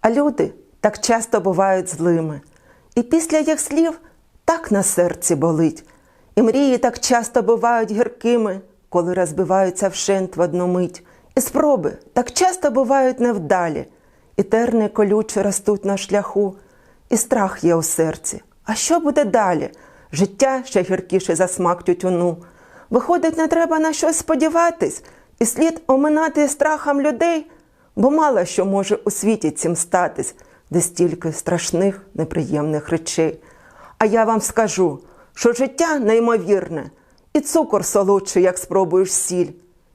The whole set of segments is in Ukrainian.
А люди так часто бувають злими. І після їх слів так на серці болить. І мрії так часто бувають гіркими, коли розбиваються вшент в одну мить. І спроби так часто бувають невдалі, і терни колючі ростуть на шляху, і страх є у серці. А що буде далі? Життя ще гіркіше за смак тютюну. Виходить, не треба на щось сподіватись, і слід оминати страхом людей, бо мало що може у світі цим статись, де стільки страшних, неприємних речей. А я вам скажу, що життя неймовірне, і цукор солодший, як спробуєш сіль,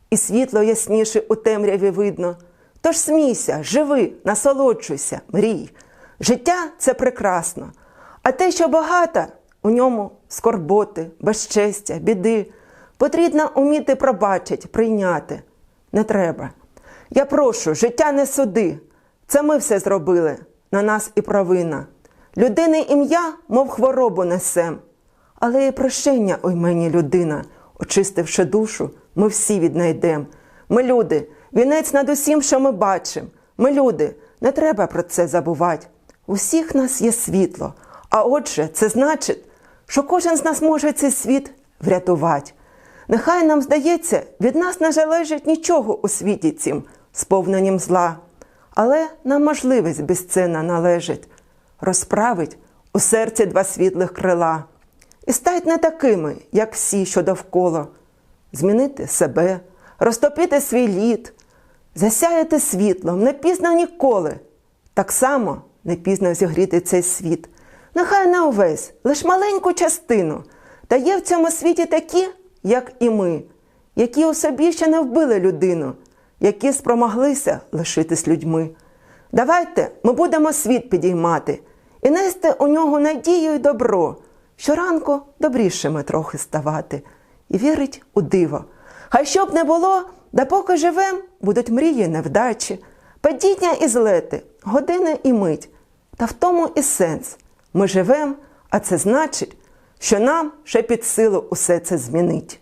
і світло ясніше у темряві видно. Тож смійся, живи, насолоджуйся, мрій. Життя це прекрасно, а те, що багато, у ньому скорботи, безчестя, біди. Потрібно уміти пробачити, прийняти. Не треба. Я прошу, життя не суди. Це ми все зробили, на нас і провина. Людини ім'я, мов хворобу несем. Але і прощення ой мені людина, очистивши душу, ми всі віднайдем. Ми люди, вінець над усім, що ми бачимо. Ми люди, не треба про це забувати. У всіх нас є світло, а отже, це значить, що кожен з нас може цей світ врятувати. Нехай нам здається, від нас не залежить нічого у світі цім, сповненім зла, але нам можливість безцінна належить розправить у серці два світлих крила і стать не такими, як всі, що довкола, змінити себе, розтопити свій лід, засяяти світлом не пізно ніколи. Так само не пізно зігріти цей світ. Нехай не увесь, лиш маленьку частину. Та є в цьому світі такі, як і ми, які у собі ще не вбили людину, які спромоглися лишитись людьми. Давайте ми будемо світ підіймати і нести у нього надію й добро, щоранку добрішими трохи ставати, і вірить у диво. Хай що б не було, да поки живем, будуть мрії невдачі, падіння і злети, години і мить. Та в тому і сенс. Ми живем, а це значить, що нам ще під силу усе це змінить.